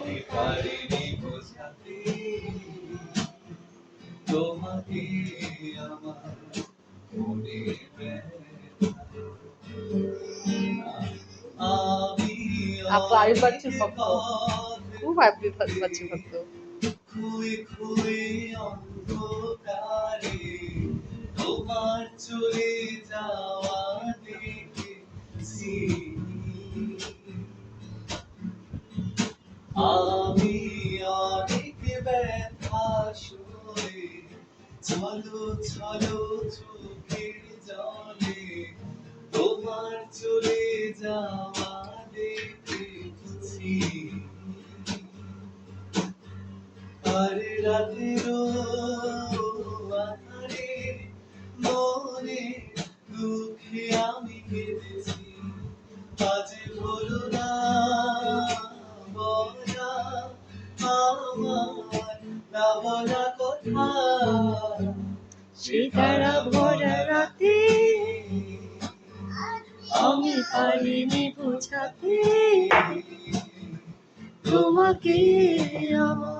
আমি পারিনি বোঝাতে। তোমাকে আমার মনে আপু আয়ুব বাচ্চুর ভক্ত। খুব আইফুল বাচ্চু ভক্ত। খুই খুই অন্ধকারে তোমার চলে যাওয়া আমি অনেক ব্যথা সয়ে চলো চলো চোখের জলে তোমার চলে যাওয়া দেখেছি আর রাতেরও আমার কথা সীতারা ভরা রাতে আমি পারিনি বোঝাতে। তোমাকে আমার